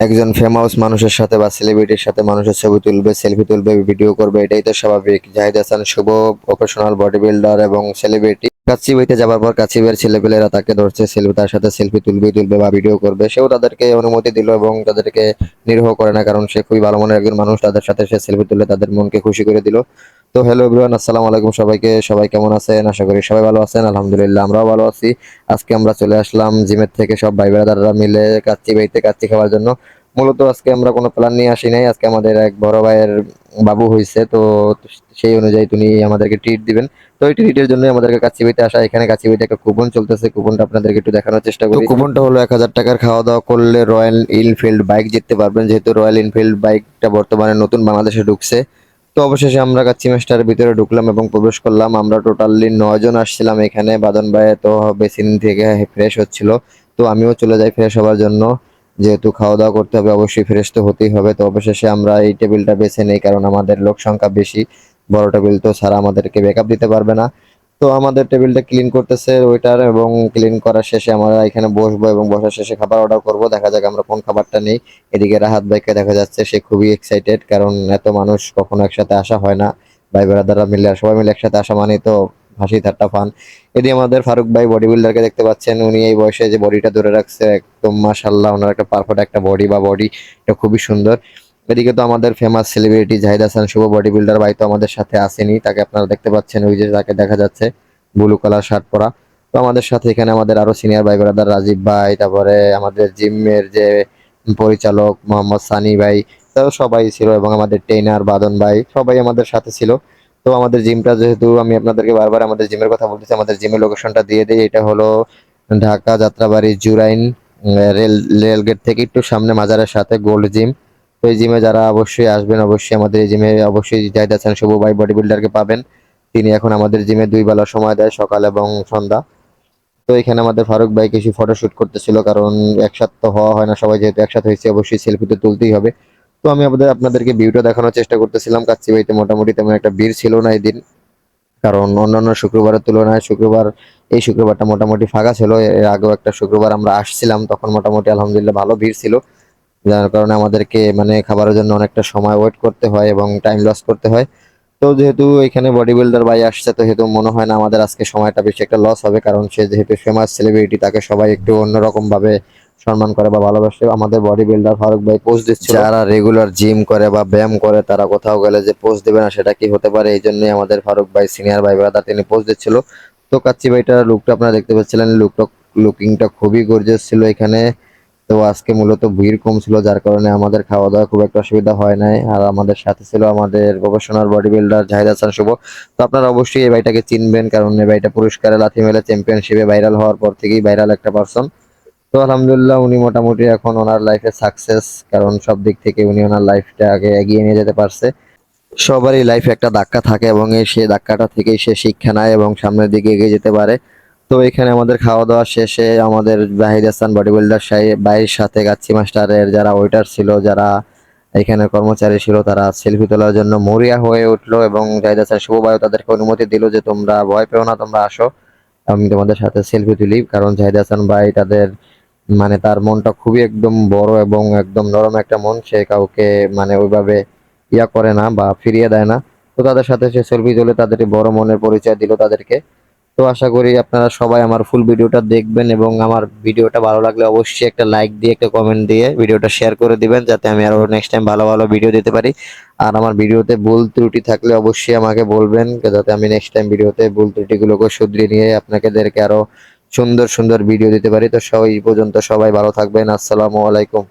একজন ফেমাস মানুষের সাথে বা সেলিব্রিটির সাথে মানুষের ছবি তুলবে সেলফি তুলবে ভিডিও করবে, এটাই তো স্বাভাবিক। Zahid Hasan Shuvo professional body builder এবং সেলিব্রিটি কাচ্চি বইতে যাবার পর কাচ্চি বইয়ের ছেলেপেলেরা তাকে ধরছে, সেলফি, তার সাথে সেলফি তুলবে তুলবে বা ভিডিও করবে। সেও তাদেরকে অনুমতি দিল এবং তাদেরকে নির্হ করে না, কারণ সে খুবই ভালো মনের একজন মানুষ। তাদের সাথে সে সেলফি তুলে তাদের মনকে খুশি করে দিল। তো হ্যালো এভরিওয়ান আসসালামু আলাইকুম সবাইকে। সবাই কেমন আছেন? আশা করি সবাই ভালো আছেন। আলহামদুলিল্লাহ, আমরাও ভালো আছি। আজকে আমরা চলে আসলাম জিমের থেকে সব ভাই ব্রাদাররা মিলে কাচ্চি বাড়িতে কাচ্চি খাওয়ার জন্য। মূলত আজকে আমরা কোনো প্ল্যান নিয়ে আসি নাই। আজকে আমাদের এক বড় ভাইয়ের বাবু হয়েছে তো সেই অনুযায়ী তিনি আমাদেরকে ট্রিট দিবেন। তো এই ট্রিটের জন্য আমাদেরকে কাচ্চি বাড়িতে আসা। এখানে কাচ্চি বাড়িতে একটা কুপন চলতেছে। কুপনটা আপনাদেরকে একটু দেখানোর চেষ্টা করি। কুপনটা হলো এক হাজার টাকার খাওয়া দাওয়া করলে রয়্যাল এনফিল্ড বাইক জিততে পারবেন। যেহেতু রয়্যাল এনফিল্ড বাইকটা বর্তমানে নতুন বাংলাদেশে ঢুকছে। তো অবশেষে আমরা কাচ্চি মাস্টারের ভিতরে ঢুকলাম এবং প্রবেশ করলাম। আমরা টোটালি নয়জন আসছিলাম এখানে। বাদন ভাই তো বেসিন থেকে ফ্রেশ হচ্ছিল। তো আমিও চলে যাই ফ্রেশ হওয়ার জন্য। যেহেতু খাওয়া দাওয়া করতে হবে, অবশ্যই ফ্রেশ তো হতেই হবে। তো অবশেষে আমরা এই টেবিলটা বেছে নেই, কারণ আমাদের লোক সংখ্যা বেশি। বড় টেবিল তো ছাড়া আমাদেরকে ব্যাকআপ দিতে পারবে না। তো আমাদের টেবিলটা ক্লিন করতেছে ওইটার এবং ক্লিন করার শেষে আমরা এখানে বসবো এবং বসার শেষে খাবার অর্ডার করব। দেখা যাক আমরা কোন খাবারটা নেই। এদিকে রাহাত ভাইকে দেখা যাচ্ছে সে খুবই এক্সাইটেড কারণ এত মানুষ কখনো একসাথে আসা হয় না। ভাই ব্রাদাররা মিলে সবাই মিলে একসাথে আসা মানেই তো হাসি ঠাট্টা ফান এদিকে আমাদের ফারুক ভাই বডি বিল্ডারকে দেখতে পাচ্ছেন। উনি এই বয়সে যে বডিটা ধরে রাখছে, একদম মাশাল্লাহ ওনার একটা পারফেক্ট একটা বডি বা বডি এটা খুবই সুন্দর। এদিকে তো আমাদের famous celebrity Zahid Hasan, Shuvo body builder ভাই তো আমাদের সাথে আসেনি। তাকে আপনারা দেখতে পাচ্ছেন, ওই যে তাকে দেখা যাচ্ছে ব্লু কালার শার্ট পরা। তো আমাদের সাথে এখানে আমাদের আরও সিনিয়র ভাই ব্রাদার রাজীব ভাই, তারপরে আমাদের জিমের যে পরিচালক মোহাম্মদ সানি ভাই তো সবাই ছিল এবং আমাদের ট্রেনার বাদন ভাই, সবাই আমাদের সাথে ছিল। তো আমাদের জিমটা যেহেতু আমি আপনাদেরকে বারবার আমাদের জিমের কথা বলতেছি, আমাদের জিমের লোকেশনটা দিয়ে দিই, এটা হলো Dhaka, Jatrabari, Jurain rail rail gate থেকে একটু সামনে মাজারের সাথে গোল্ড জিম তো এই জিমে যারা অবশ্যই আসবেন, অবশ্যই আমাদের এই জিমে অবশ্যই জাহিদ হাসান শুভ ভাই বডি বিল্ডারকে পাবেন। তিনি এখন আমাদের জিমে দুই বেলা সময় দেয়, সকাল এবং সন্ধ্যা। তো এখানে আমাদের ফারুক ভাই কিছু ফটোশুট করতেছিল, কারণ একসাথে তো হওয়া হয় না, সবাই যেহেতু একসাথে হয়েছে, অবশ্যই সেলফি তো তুলতেই হবে। তো আমি আপনাদের আপনাদেরকে ভিউটা দেখানোর চেষ্টা করতেছিলাম। কাচ্চি বাড়িতে মোটামুটি তেমন একটা ভিড় ছিল না এই দিন। কারণ অন্যান্য শুক্রবারের তুলনায় শুক্রবার, এই শুক্রবারটা মোটামুটি ফাঁকা ছিল। এর আগেও একটা শুক্রবার আমরা আসছিলাম, তখন মোটামুটি আলহামদুলিল্লাহ ভালো ভিড় ছিল। যার কারণে আমাদেরকে মানে খাবারের জন্য অনেকটা সময় ওয়েট করতে হয় এবং টাইম লস করতে হয়। তো যেহেতু এখানে বডি বিল্ডার ভাই আসছে, তো যেহেতু মনে হয় না আমাদের আজকে সময়টা বেশি একটা লস হবে। কারণ সে যেহেতু ফেমাস সেলিব্রিটি তাকে সবাই একটু অন্যরকম ভাবে সম্মান করে বা ভালোবাসে। আমাদের বডি বিল্ডার ফারুক ভাই পোস্ট দিচ্ছে যারা রেগুলার জিম করে বা ব্যায়াম করে, তারা কোথাও গেলে যে পোস্ট দেবে না, সেটা কি হতে পারে? এই জন্যই আমাদের ফারুক ভাই সিনিয়র ভাই ব্রাদার তিনি পোস্ট দিচ্ছিল। তো কাচ্চি ভাইটার লুকটা আপনারা দেখতে পাচ্ছিলেন লুকটা লুকিংটা খুবই গর্জিয়াস ছিল এখানে। তো আজকে মূলত ভিড় কম ছিল যার কারণে আমাদের খাওয়া দাওয়া খুব একটা অসুবিধা হয় নাই। আর আমাদের সাথে ছিল আমাদের professional body builder Zahid Hasan Shuvo. তো আপনারা অবশ্যই এই ভাইটাকে চিনবেন, কারণ এই ভাইটা পুরস্কারে লাথি মেলে চ্যাম্পিয়নশিপে ভাইরাল হওয়ার পর থেকেই ভাইরাল একটা পার্সন তো আলহামদুলিল্লাহ উনি মোটামুটি এখন ওনার লাইফে সাকসেস কারণ সব দিক থেকে উনি ওনার লাইফটা আগে এগিয়ে নিয়ে যেতে পারছে। সবারই লাইফে একটা ধাক্কা থাকে এবং এই সেই ধাক্কাটা থেকেই সে শিক্ষা নেয় এবং সামনের দিকে এগিয়ে যেতে পারে। তো এখানে আমাদের খাওয়া দাওয়া শেষে আমাদের জাহিদ হাসান বডি বিল্ডার ভাইয়ের সাথে গাচ্ছি মাস্টারের যারা ওয়েটার ছিল, যারা এখানে কর্মচারী ছিল, তারা সেলফি তোলার জন্য মরিয়া হয়ে উঠল এবং জাহিদ হাসান শুভ ভাইও তাদেরকে অনুমতি দিল যে, তোমরা ভয় পেও না, তোমরা আসো। আমি তোমাদের সাথে সেলফি তুলি। কারণ জাহিদ হাসান ভাই তাদের মানে তার মনটা খুবই একদম বড় এবং একদম নরম একটা মন, সে কাউকে মানে ওইভাবে ইয়া করে না বা ফিরিয়ে দেয় না। তো তাদের সাথে সে সেলফি তুলে তাদের এই বড় মনের পরিচয় দিল তাদেরকে। তো আশা করি আপনারা সবাই আমার ফুল ভিডিওটা দেখবেন এবং আমার ভিডিওটা ভালো লাগলে অবশ্যই একটা লাইক দিয়ে, একটা কমেন্ট দিয়ে ভিডিওটা শেয়ার করে দিবেন, যাতে আমি আরও নেক্সট টাইম ভালো ভালো ভিডিও দিতে পারি। আর আমার ভিডিওতে ভুল ত্রুটি থাকলে অবশ্যই আমাকে বলবেন, যাতে আমি নেক্সট টাইম ভিডিওতে ভুল ত্রুটিগুলোকে শুধরিয়ে নিয়ে আপনাদেরকে আরও সুন্দর সুন্দর ভিডিও দিতে পারি। তো সবাই পর্যন্ত সবাই ভালো থাকবেন। আসসালামু আলাইকুম।